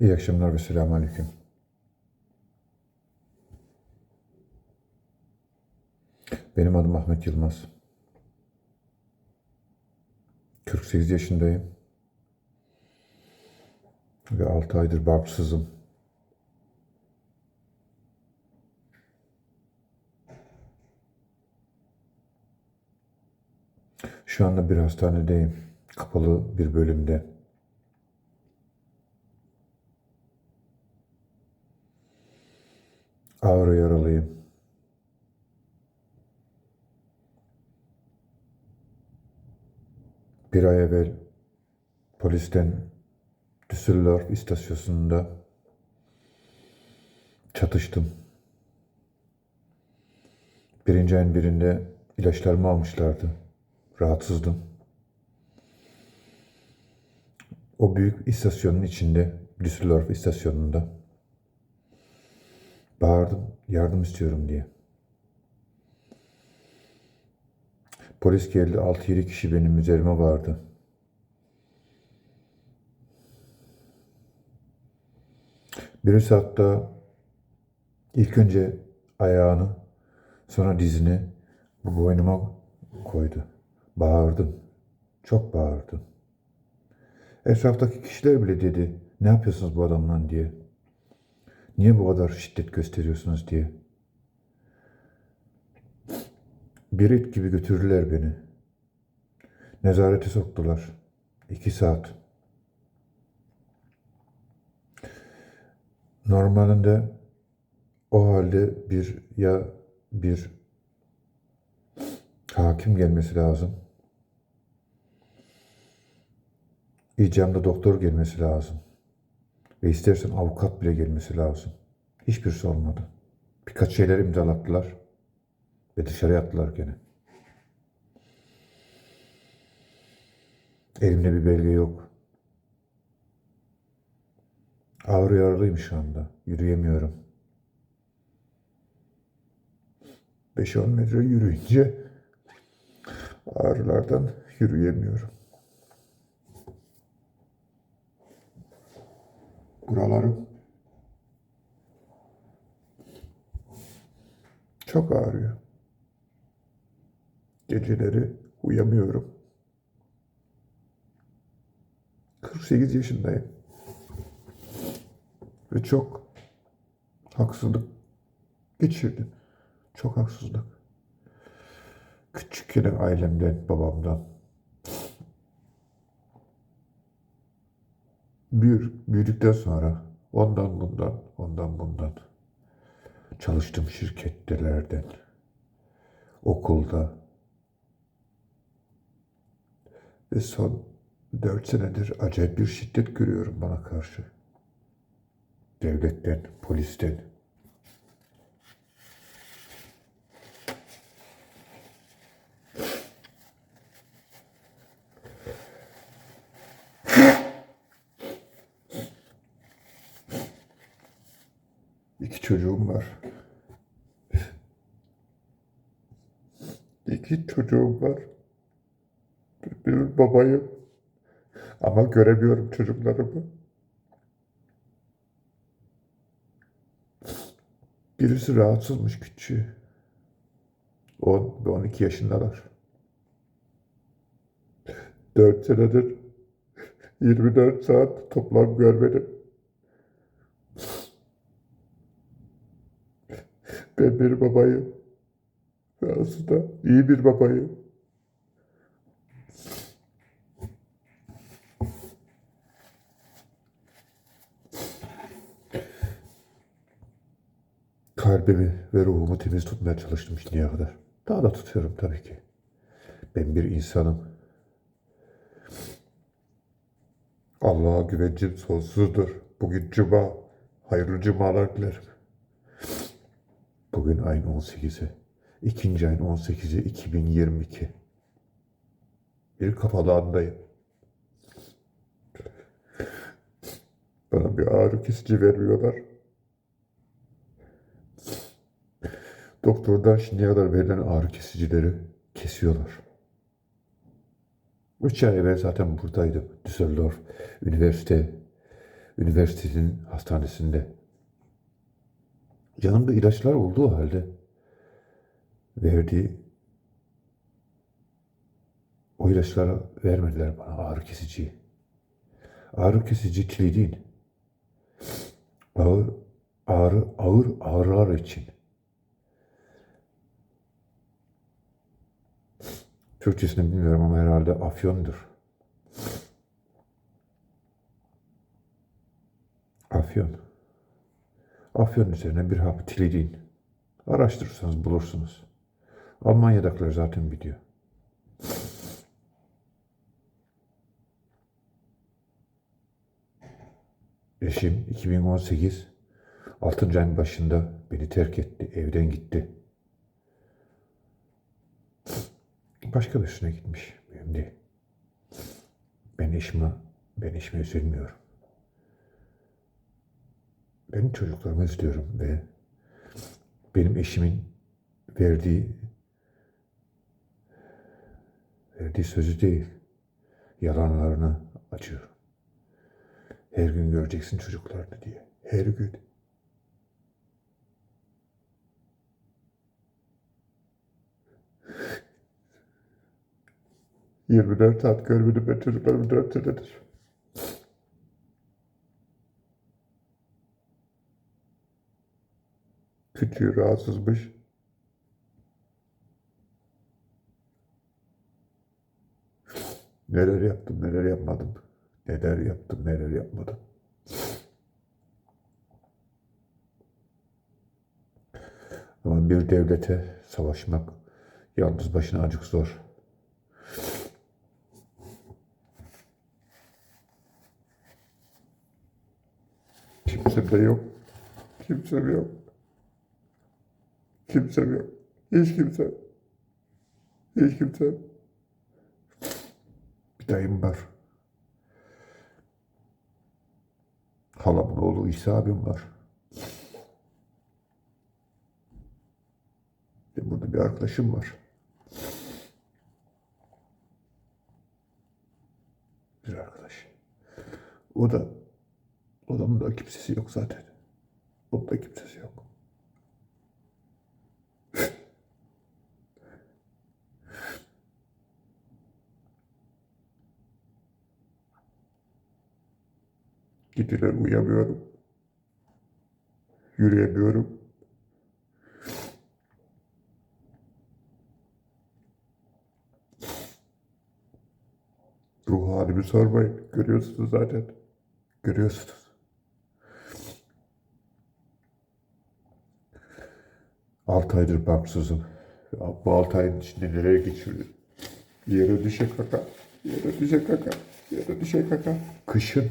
İyi akşamlar ve selamun aleyküm. Benim adım Ahmet Yılmaz. 48 yaşındayım. Ve 6 aydır bağımsızım. Şu anda bir hastanedeyim. Kapalı bir bölümde. Ağır yaralıyım. Bir ay evvel polisten Düsseldorf istasyonunda çatıştım. Birinci ayın birinde ilaçlarımı almışlardı. Rahatsızdım. O büyük istasyonun içinde, Düsseldorf istasyonunda bağırdım, yardım istiyorum diye. Polis geldi, 6-7 kişi benim üzerime vardı. Birisi hatta ilk önce ayağını, sonra dizini bu boynuma koydu. Bağırdım. Çok bağırdım. Etraftaki kişiler bile dedi, ne yapıyorsunuz bu adamla diye. Niye bu kadar şiddet gösteriyorsunuz diye. Bir it gibi götürdüler beni. Nezarete soktular. İki saat. Normalinde o halde bir ya bir hakim gelmesi lazım. İcamda doktor gelmesi lazım. Ve istersen avukat bile gelmesi lazım. Hiçbirisi olmadı. Birkaç şeyler imzalattılar. Ve dışarı attılar gene. Elimde bir belge yok. Ağrı yaralıyım şu anda. Yürüyemiyorum. 5-10 metre yürüyünce ağrılardan yürüyemiyorum. Buralarım çok ağrıyor. Geceleri uyamıyorum. 48 yaşındayım. Ve çok haksızlık geçirdim. Çok haksızlık. Küçükken ailemden, babamdan. Büyür, büyüdükten sonra ondan bundan, ondan bundan. Çalıştım şirkettelerden, okulda. Ve son dört senedir acayip bir şiddet görüyorum bana karşı. Devletten, polisten. İki çocuğum var. İki çocuğum var. Bir babayım. Ama göremiyorum çocuklarımı. Birisi rahatsızmış küçüğü. 10 ve 12 yaşındalar. 4 senedir 24 saat toplam görmedim. Ben bir babayım. Ve aslında iyi bir babayım. Kalbimi ve ruhumu temiz tutmaya çalıştım şimdiye kadar. Daha da tutuyorum tabii ki. Ben bir insanım. Allah'a güvencim sonsuzdur. Bugün cuma. Hayırlı cumalar dilerim. Bugün ayın 18'i. İkinci ayın 18'i 2022. Bir kapalı andayım. Bana bir ağrı kesici vermiyorlar. Doktordan şimdiye kadar verilen ağrı kesicileri kesiyorlar. Üç ay evvel zaten buradaydım. Düsseldorf Üniversite üniversitenin hastanesinde. Yanımda ilaçlar olduğu halde verdiği o ilaçları vermediler bana ağrı kesici. Ağrı kesici tilidin. Ağır, ağrı, ağır ağrılar için. Türkçesini bilmiyorum ama herhalde afyondur. Afyon. Afyon üzerine bir hap tilidin. Araştırırsanız bulursunuz. Almanya'dakiler zaten biliyor. Eşim 2018 6. ayın başında beni terk etti, evden gitti. Başka birisine gitmiş. Mühim değil. Ben eşime, ben eşime üzülmüyorum. Ben çocuklarımı istiyorum ve benim eşimin verdiği verdiği sözü değil, yalanlarına acıyorum. Her gün göreceksin çocuklarını diye. Her gün. Yirmi dört saat görmedim ben çocuklarımı dört senedir. Küçüğü rahatsızmış. Neler yaptım, neler yapmadım. Neler yaptım, neler yapmadım. Ama bir devlete savaşmak yalnız başına acık zor. Kimse de yok. Kimsem yok. Kimsem yok. Hiç kimse. Hiç kimse. Bir dayım var. Halamın oğlu İsa abim var. Ve burada bir arkadaşım var. Bir arkadaş. O da odamın da kimsesi yok zaten. Onun da kimsesi yok. Geceler uyuyamıyorum. Yürüyemiyorum. Ruh halimi sormayın. Görüyorsunuz zaten. Görüyorsunuz. Altı aydır baksızım. Bu altı ayın içinde nereye geçirdim? Yere düşe kaka. Yere düşe kaka. Yere düşe kaka. Kışın.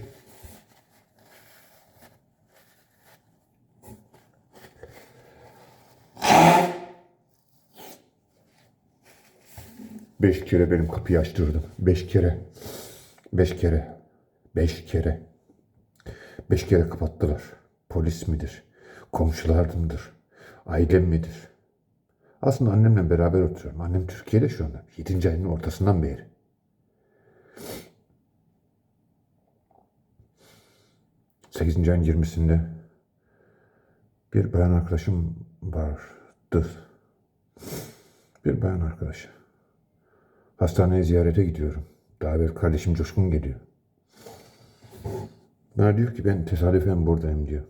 Beş kere benim kapıyı açtırdım. Beş kere. Beş kere. Beş kere. Beş kere kapattılar. Polis midir? Komşular mıdır? Ailem midir? Aslında annemle beraber oturuyorum. Annem Türkiye'de şu anda. Yedinci ayının ortasından beri. Sekizinci ayın yirmisinde bir bayan arkadaşım vardı. Bir bayan arkadaşı. Hastaneye ziyarete gidiyorum. Daha evvel kardeşim Coşkun geliyor. Bana diyor ki ben tesadüfen buradayım diyor.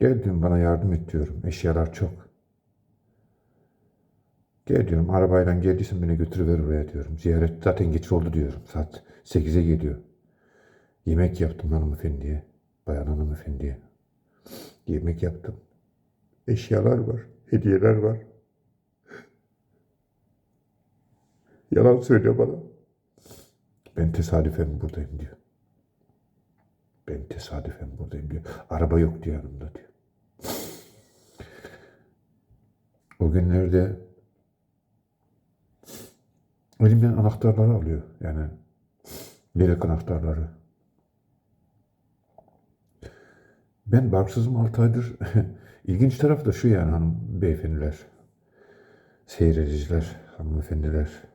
Gel diyorum bana yardım et diyorum. Eşyalar çok. Gel diyorum arabayla geldiysen beni götürüver oraya diyorum. Ziyaret zaten geç oldu diyorum. Saat 8'e geliyor. Yemek yaptım hanımefendiye. Bayan hanımefendiye. Yemek yaptım. Eşyalar var. Hediyeler var. Yalan söylüyor bana. Ben tesadüfen buradayım diyor. Ben tesadüfen buradayım diyor. Araba yok diyor yanımda diyor. O günlerde elimden anahtarları alıyor. Yani yedek anahtarları. Ben barksızım 6 aydır. İlginç tarafı da şu yani hanım beyefendiler. Seyrediciler, hanımefendiler.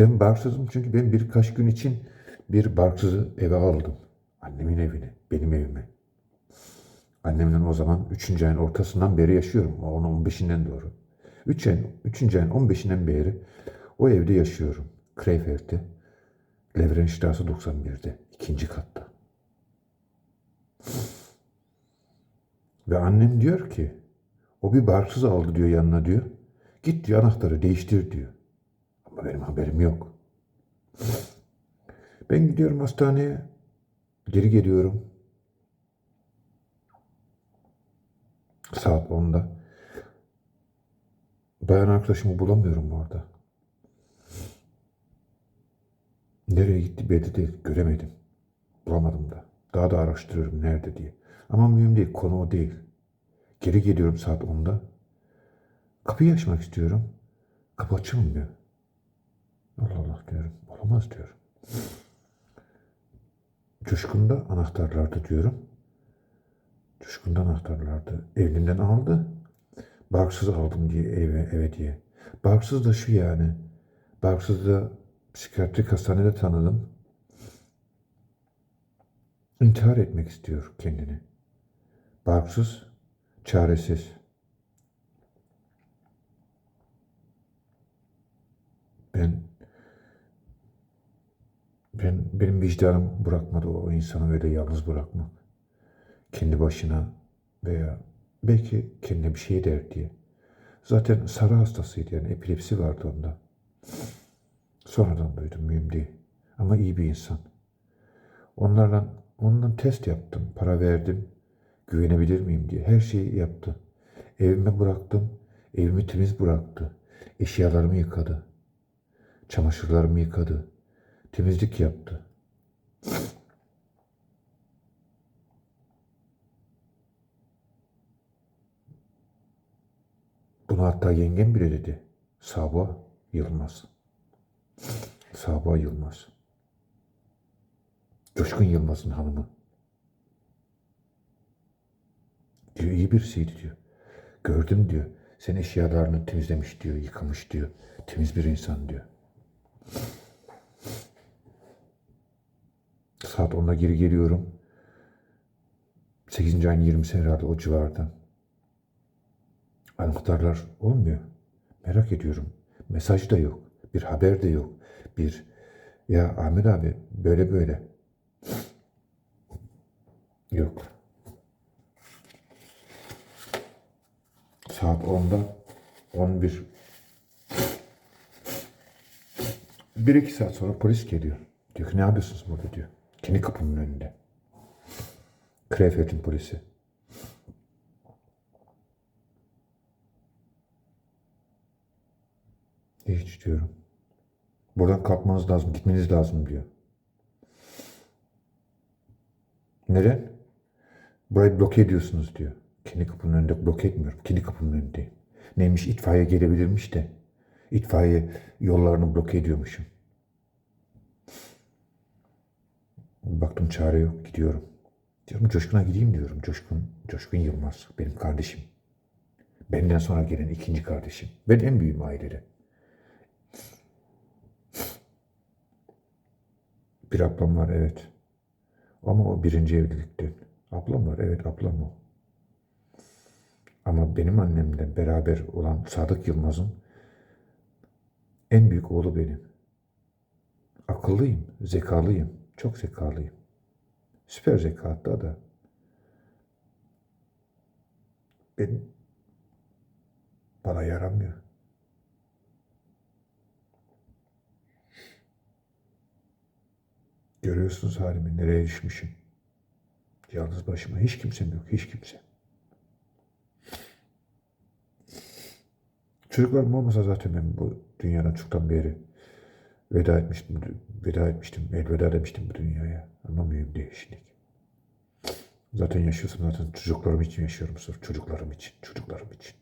Ben bağımsızım çünkü ben birkaç gün için Bir barksızı eve aldım. Annemin evine, benim evime. Annemle o zaman 3. ayın ortasından beri yaşıyorum. O Onun 15'inden doğru. 3 ayın, 3. ayın 15'inden beri o evde yaşıyorum. Krefeld Levrenstrasse 91'de. ikinci katta. Ve annem diyor ki o bir barksız aldı diyor yanına diyor. Git diyor anahtarı değiştir diyor. Benim haberim yok. Ben gidiyorum hastaneye. Geri geliyorum. Saat 10'da. Bayan arkadaşımı bulamıyorum orada. Nereye gitti belli değil. Göremedim. Bulamadım da. Daha da araştırıyorum nerede diye. Ama mühim değil. Konu o değil. Geri geliyorum saat 10'da. Kapıyı açmak istiyorum. Kapı açılmıyor. Allah Allah diyorum. Olamaz diyorum. Coşkun'da anahtarlardı diyorum. Coşkun'da anahtarlardı. Evlinden aldı. Barksız aldım diye eve, eve diye. Barksız da şu yani. Barksız da psikiyatrik hastanede tanıdım. İntihar etmek istiyor kendini. Barksız, çaresiz. Ben ben benim vicdanım bırakmadı o insanı öyle yalnız bırakmak. Kendi başına veya belki kendine bir şey der diye. Zaten sarı hastasıydı yani epilepsi vardı onda. Sonradan duydum mühim değil. Ama iyi bir insan. Onlarla ondan test yaptım, para verdim. Güvenebilir miyim diye. Her şeyi yaptı. Evime bıraktım. Evimi temiz bıraktı. Eşyalarımı yıkadı. Çamaşırlarımı yıkadı. Temizlik yaptı. Bunu hatta yengem bile dedi. Sabah Yılmaz. Sabah Yılmaz. Coşkun Yılmaz'ın hanımı. Diyor iyi birisiydi diyor. Gördüm diyor. Sen eşyalarını temizlemiş diyor, yıkamış diyor. Temiz bir insan diyor. Saat 10'da geri geliyorum. 8. ayın 20'si herhalde o civarda. Anahtarlar olmuyor. Merak ediyorum. Mesaj da yok. Bir haber de yok. Bir ya Ahmet abi böyle böyle. Yok. Saat 10'da 11 bir iki saat sonra polis geliyor. Diyor ki ne yapıyorsunuz burada diyor. Kendi kapımın önünde. Krefeld'in polisi. Hiç diyorum. Buradan kalkmanız lazım, gitmeniz lazım diyor. Neden? Burayı bloke ediyorsunuz diyor. Kendi kapının önünde bloke etmiyorum. Kendi kapımın önünde. Neymiş itfaiye gelebilirmiş de. İtfaiye yollarını bloke ediyormuşum. Baktım çare yok. Gidiyorum. Diyorum Coşkun'a gideyim diyorum. Coşkun, Coşkun Yılmaz. Benim kardeşim. Benden sonra gelen ikinci kardeşim. Ben en büyüğüm ailede. Bir ablam var evet. Ama o birinci evlilikten. Ablam var evet ablam o. Ama benim annemle beraber olan Sadık Yılmaz'ın en büyük oğlu benim. Akıllıyım, zekalıyım. Çok zekalıyım. Süper zeka hatta da. Ben bana yaramıyor. Görüyorsunuz halimi nereye düşmüşüm. Yalnız başıma hiç kimsem yok, hiç kimse. Çocuklarım olmasa zaten ben bu dünyadan çoktan beri veda etmiştim, veda etmiştim, elveda demiştim bu dünyaya. Ama mühim değil şimdi. Zaten yaşıyorsam zaten çocuklarım için yaşıyorum sırf çocuklarım için, çocuklarım için.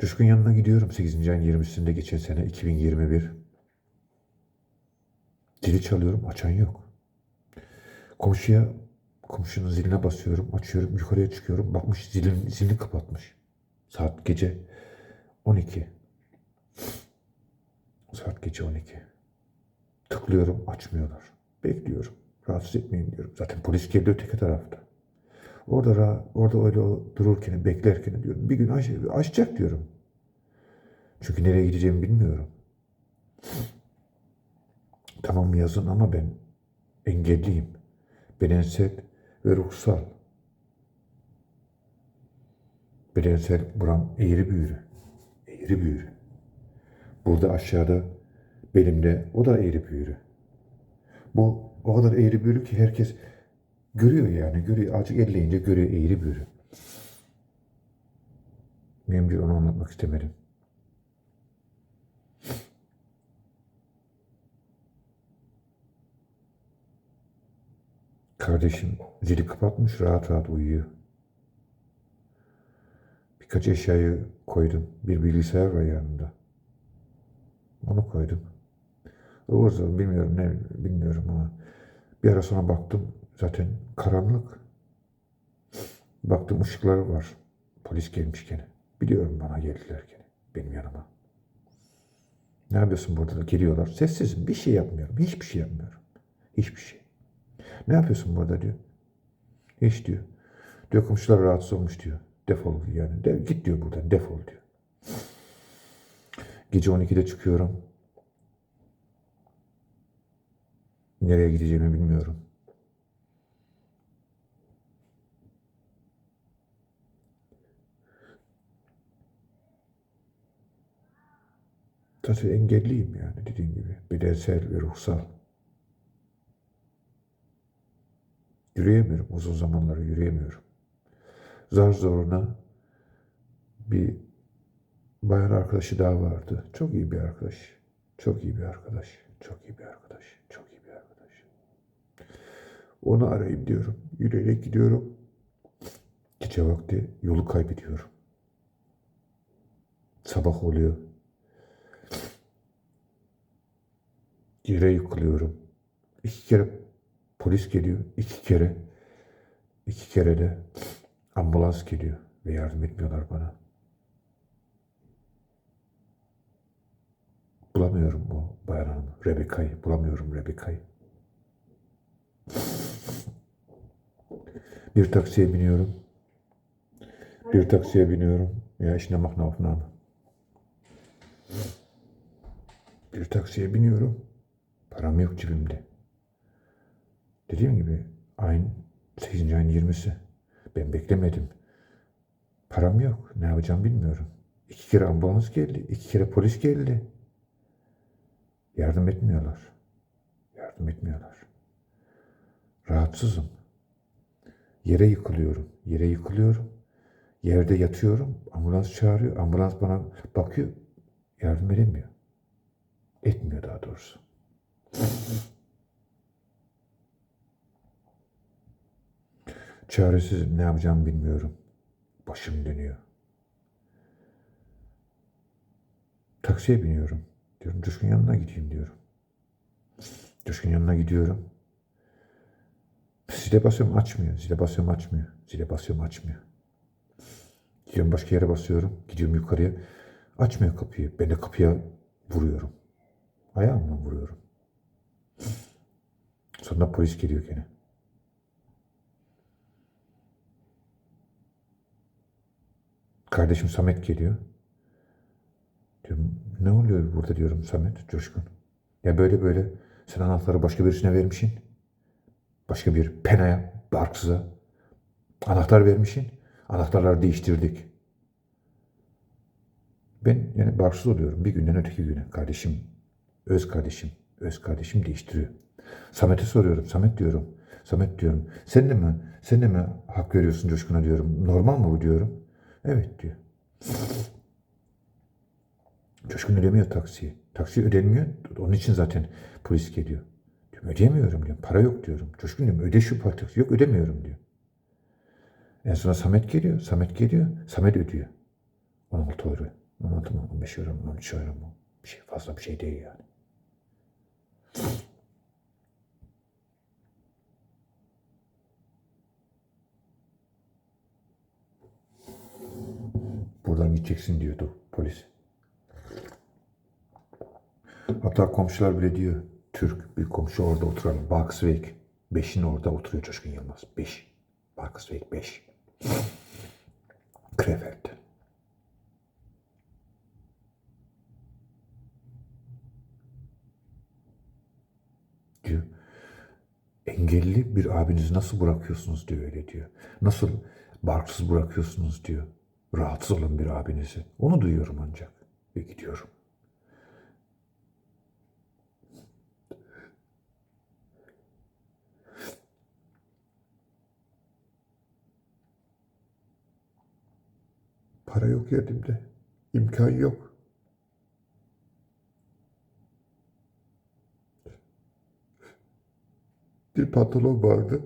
Coşkun yanına gidiyorum 8. ayın 20'sinde geçen sene 2021. Zili çalıyorum açan yok. Komşuya komşunun ziline basıyorum açıyorum yukarıya çıkıyorum bakmış zilin zilini kapatmış. Saat gece 12. Saat gece 12. Tıklıyorum açmıyorlar. Bekliyorum. Rahatsız etmeyin diyorum. Zaten polis geliyor öteki tarafta. Orada ra- orada öyle dururken beklerken diyorum. Bir gün aç, açacak diyorum. Çünkü nereye gideceğimi bilmiyorum. Tamam yazın ama ben engelliyim. Bedensel ve ruhsal. Bedensel buram eğri büğrü. Eğri büğrü. Burada aşağıda belimde o da eğri büğrü. Bu o kadar eğri büğrü ki herkes görüyor yani. Görüyor. Azıcık elleyince görüyor eğri büğrü. Mühim onu anlatmak istemedim. Kardeşim zili kapatmış rahat rahat uyuyor. Birkaç eşyayı koydum. Bir bilgisayar var yanında. Onu koydum. Zıvır bilmiyorum ne bilmiyorum ama bir ara sonra baktım zaten karanlık. Baktım ışıkları var. Polis gelmiş gene. Biliyorum bana geldiler gene. Benim yanıma. Ne yapıyorsun burada da geliyorlar. Sessizim. Bir şey yapmıyorum. Hiçbir şey yapmıyorum. Hiçbir şey. Ne yapıyorsun burada diyor. Hiç diyor. Diyor komşular rahatsız olmuş diyor. Defol yani. De, git diyor buradan defol diyor. Gece 12'de çıkıyorum. Nereye gideceğimi bilmiyorum. Zaten engelliyim yani dediğim gibi. Bedensel ve ruhsal. Yürüyemiyorum. Uzun zamanları yürüyemiyorum. Zar zoruna bir bayan arkadaşı daha vardı. Çok iyi bir arkadaş. Çok iyi bir arkadaş. Çok iyi bir arkadaş. Çok iyi bir arkadaş. Onu arayayım diyorum. Yürüyerek gidiyorum. Gece vakti yolu kaybediyorum. Sabah oluyor. Yere yıkılıyorum. İki kere polis geliyor. iki kere. iki kere de ambulans geliyor. Ve yardım etmiyorlar bana. Bulamıyorum o bayan hanımı. Rebeka'yı. Bulamıyorum Rebeka'yı. Bir taksiye biniyorum. Bir taksiye biniyorum. Ya işine makna aufnahme. Bir taksiye biniyorum. Param yok cebimde. Dediğim gibi ayın 8. ayın 20'si. Ben beklemedim. Param yok. Ne yapacağım bilmiyorum. İki kere ambulans geldi. iki kere polis geldi. Yardım etmiyorlar. Yardım etmiyorlar. Rahatsızım. Yere yıkılıyorum. Yere yıkılıyorum. Yerde yatıyorum. Ambulans çağırıyor. Ambulans bana bakıyor. Yardım edemiyor. Etmiyor daha doğrusu. Çaresiz ne yapacağımı bilmiyorum. Başım dönüyor. Taksiye biniyorum. Diyorum Coşkun yanına gideyim diyorum. Coşkun yanına gidiyorum. Zile basıyorum açmıyor. Zile basıyorum açmıyor. Zile basıyorum açmıyor. Gidiyorum başka yere basıyorum. Gidiyorum yukarıya. Açmıyor kapıyı. Ben de kapıya vuruyorum. Ayağımla vuruyorum. Sonra polis geliyor gene. Kardeşim Samet geliyor. Diyorum, ne oluyor burada diyorum Samet, Coşkun. Ya böyle böyle sen anahtarı başka birisine vermişsin. Başka bir penaya, barksıza. Anahtar vermişsin. Anahtarları değiştirdik. Ben yani barksız oluyorum bir günden öteki güne. Kardeşim, öz kardeşim, öz kardeşim değiştiriyor. Samet'e soruyorum. Samet diyorum. Samet diyorum. Sen de mi, sen de mi hak veriyorsun Coşkun'a diyorum. Normal mı bu diyorum. Evet diyor. Coşkun ödemiyor taksiyi. Taksi ödenmiyor. Onun için zaten polis geliyor. Diyorum, ödeyemiyorum diyorum. Para yok diyorum. Coşkun diyorum öde şu taksi. Yok ödemiyorum diyor. En sonra Samet geliyor. Samet geliyor. Samet ödüyor. 16 euro. 16 mı? 15 euro mu? 13 euro mu? Bir şey, fazla bir şey değil yani. Buradan gideceksin diyordu. polis. Hatta komşular bile diyor. Türk bir komşu orada oturalım. Baksvik. Beşin orada oturuyor Coşkun Yılmaz. Beş. Baksvik beş. Krefeld. Diyor. Engelli bir abinizi nasıl bırakıyorsunuz diyor öyle diyor. Nasıl barksız bırakıyorsunuz diyor. Rahatsız olan bir abinizi. Onu duyuyorum ancak. Ve gidiyorum. Para yok elimde. İmkan yok. Bir pantolon vardı.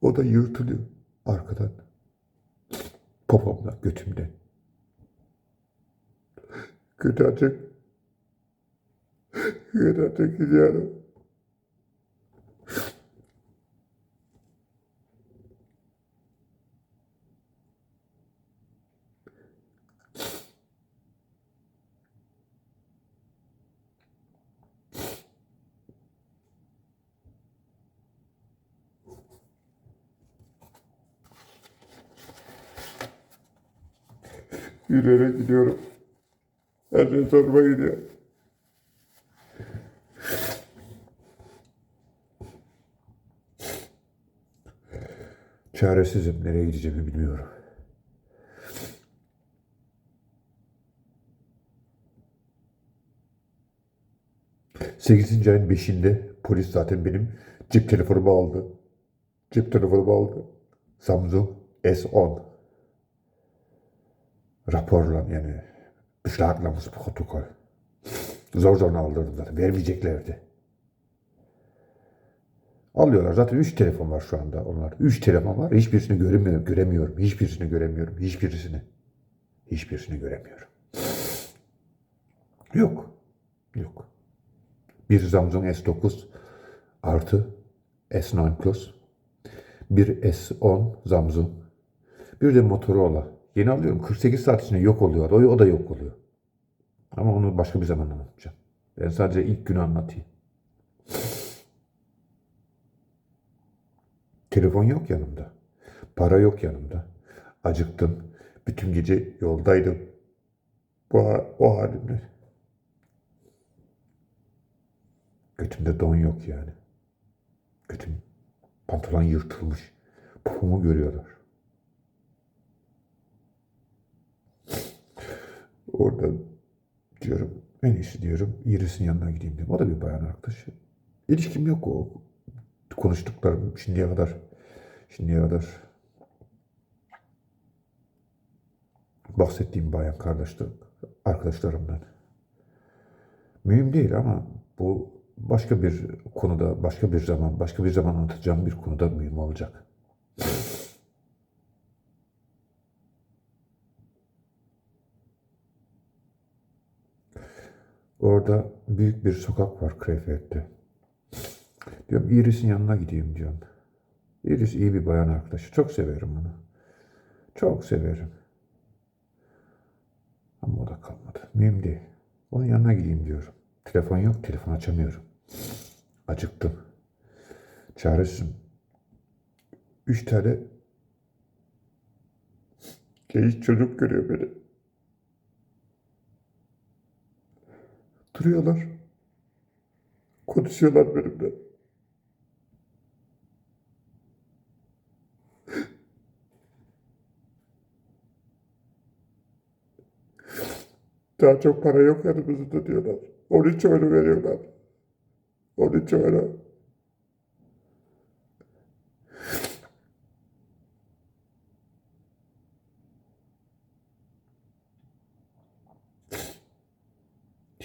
O da yırtılıyor arkadan. Popomdan, götümden. Kötü açık. Kötü açık gidiyorum. Yürüyerek gidiyorum. Her şey zoruma gidiyor. Çaresizim. Nereye gideceğimi bilmiyorum. Sekizinci ayın beşinde polis zaten benim cep telefonumu aldı. Cep telefonumu aldı. Samsung S10 raporla yani beschlagnahmız protokol. Zor zor aldırdılar. Vermeyeceklerdi. Alıyorlar. Zaten üç telefon var şu anda onlar. Üç telefon var. Hiçbirisini göremiyorum. Göremiyorum. Hiçbirisini göremiyorum. Hiçbirisini. Hiçbirisini göremiyorum. Yok. Yok. Bir Samsung S9 artı S9 Plus. Bir S10 Samsung. Bir de Motorola. Yeni alıyorum. 48 saat içinde yok oluyor. O, o da yok oluyor. Ama onu başka bir zaman anlatacağım. Ben sadece ilk günü anlatayım. Telefon yok yanımda. Para yok yanımda. Acıktım. Bütün gece yoldaydım. Bu, o halimle. Götümde don yok yani. Götüm pantolon yırtılmış. Popomu görüyorlar. Orada diyorum en iyisi diyorum Iris'in yanına gideyim diyorum. O da bir bayan arkadaşı. İlişkim yok o konuştuklarım şimdiye kadar şimdiye kadar bahsettiğim bayan kardeşler, arkadaşlarımdan. Mühim değil ama bu başka bir konuda, başka bir zaman, başka bir zaman anlatacağım bir konuda mühim olacak. Orada büyük bir sokak var Krefet'te. Diyorum Iris'in yanına gideyim diyorum. Iris iyi bir bayan arkadaşı. Çok severim onu. Çok severim. Ama o da kalmadı. Mühim değil. Onun yanına gideyim diyorum. Telefon yok, telefon açamıyorum. Acıktım. Çaresizim. Üç tane genç çocuk görüyor beni. Duruyorlar. Konuşuyorlar benimle. Daha çok para yok yanımızda diyorlar. 13 euro veriyorlar. 13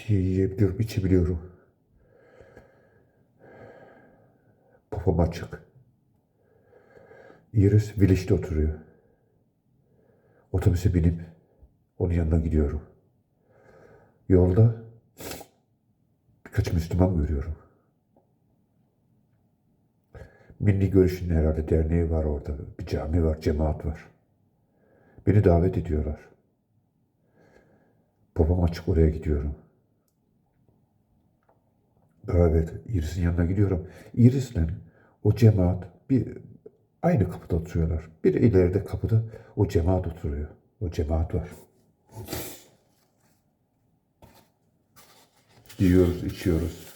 euro. Yiyebiliyorum, içebiliyorum. Popom açık. Iris Village'de oturuyor. Otobüse binip onun yanına gidiyorum. Yolda birkaç Müslüman görüyorum. Milli Görüş'ün herhalde derneği var orada. Bir cami var, cemaat var. Beni davet ediyorlar. Babam açık oraya gidiyorum. Evet, Iris'in yanına gidiyorum. Iris'le o cemaat bir aynı kapıda oturuyorlar. Bir ileride kapıda o cemaat oturuyor. O cemaat var. Yiyoruz, içiyoruz.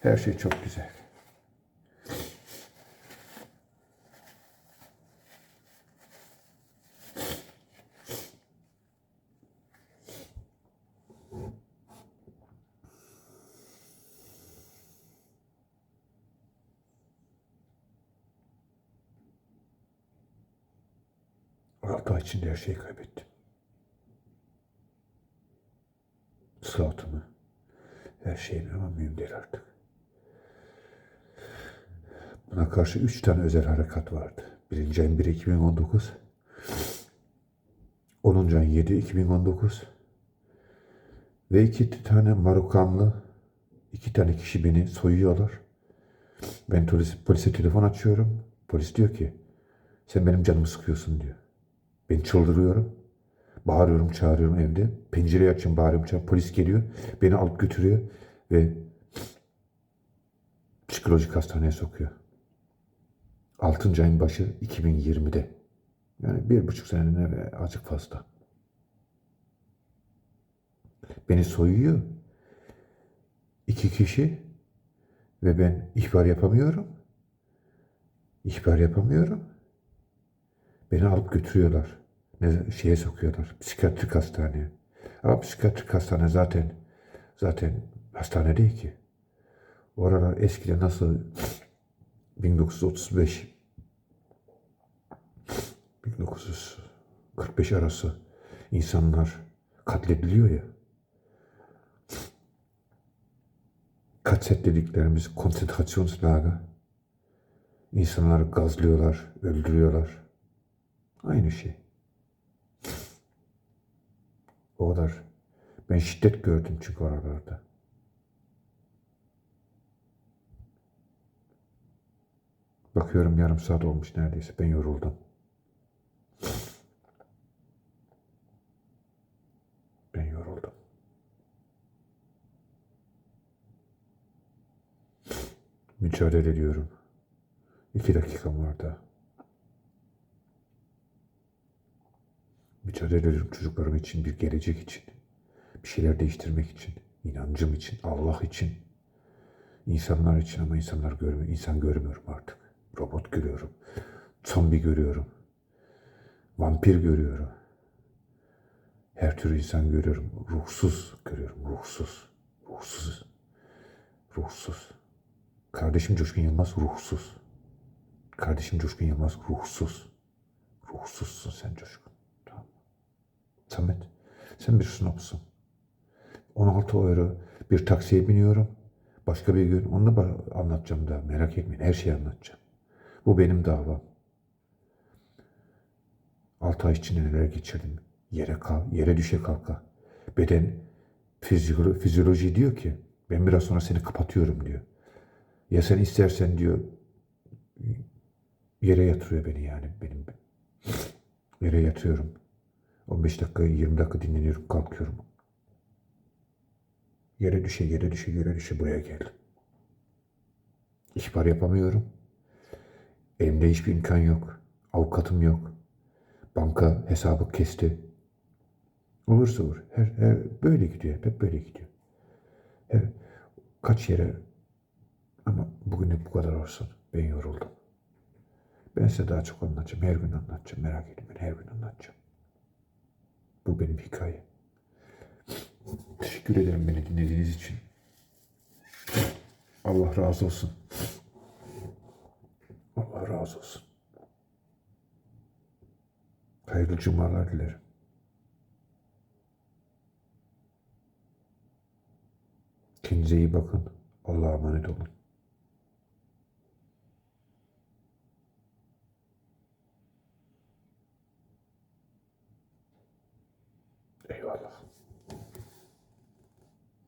Her şey çok güzel. Altı ay içinde her şeyi kaybettim. Sıhhatımı, her şeyimi ama mühim değil artık. Buna karşı üç tane özel harekat vardı. Birinci ayın 1 2019, 10. ayın 7 2019 ve iki tane Marokanlı, iki tane kişi beni soyuyorlar. Ben polis, polise telefon açıyorum. Polis diyor ki, sen benim canımı sıkıyorsun diyor. Ben çıldırıyorum. Bağırıyorum, çağırıyorum evde. Pencereyi açıyorum, bağırıyorum, çağırıyorum. Polis geliyor. Beni alıp götürüyor ve psikolojik hastaneye sokuyor. 6. ayın başı 2020'de. Yani bir buçuk senenin ve azıcık fazla. Beni soyuyor. İki kişi ve ben ihbar yapamıyorum. İhbar yapamıyorum. Beni alıp götürüyorlar. Ne, şeye sokuyorlar. Psikiyatrik hastaneye. Ama psikiyatrik hastane zaten zaten hastane değil ki. Oralar eskiden nasıl 1935 1945 arası insanlar katlediliyor ya. KZ dediklerimiz konsentrasyonslager. İnsanları gazlıyorlar, öldürüyorlar. Aynı şey. O kadar. Ben şiddet gördüm çünkü oralarda. Bakıyorum yarım saat olmuş neredeyse. Ben yoruldum. Ben yoruldum. Mücadele ediyorum. İki dakikam var daha. Mücadele ediyorum çocuklarım için, bir gelecek için. Bir şeyler değiştirmek için, inancım için, Allah için. insanlar için ama insanlar görmüyor. İnsan görmüyorum artık. Robot görüyorum. Zombi görüyorum. Vampir görüyorum. Her tür insan görüyorum. Ruhsuz görüyorum. Ruhsuz. Ruhsuz. Ruhsuz. Kardeşim Coşkun Yılmaz ruhsuz. Kardeşim Coşkun Yılmaz ruhsuz. Ruhsuzsun sen Coşkun. Samet, sen bir snopsun. 16 euro bir taksiye biniyorum. Başka bir gün onu da anlatacağım da merak etmeyin. Her şeyi anlatacağım. Bu benim davam. 6 ay içinde neler geçirdim. Yere kal, yere düşe kalka. Beden fizyolo- fizyoloji diyor ki ben biraz sonra seni kapatıyorum diyor. Ya sen istersen diyor yere yatırıyor beni yani benim. Yere yatıyorum. 15 dakika 20 dakika dinleniyorum kalkıyorum. Yere düşe yere düşe yere düşe buraya geldim. İhbar yapamıyorum. Elimde hiçbir imkan yok. Avukatım yok. Banka hesabı kesti. Olursa olur. Her, her böyle gidiyor. Hep böyle gidiyor. Her, kaç yere ama bugünlük bu kadar olsun. Ben yoruldum. Ben size daha çok anlatacağım. Her gün anlatacağım. Merak etmeyin. Her gün anlatacağım. Bu benim hikayem. Teşekkür ederim beni dinlediğiniz için. Allah razı olsun. Allah razı olsun. Hayırlı cumalar dilerim. Kendinize iyi bakın. Allah'a emanet olun. Ahí.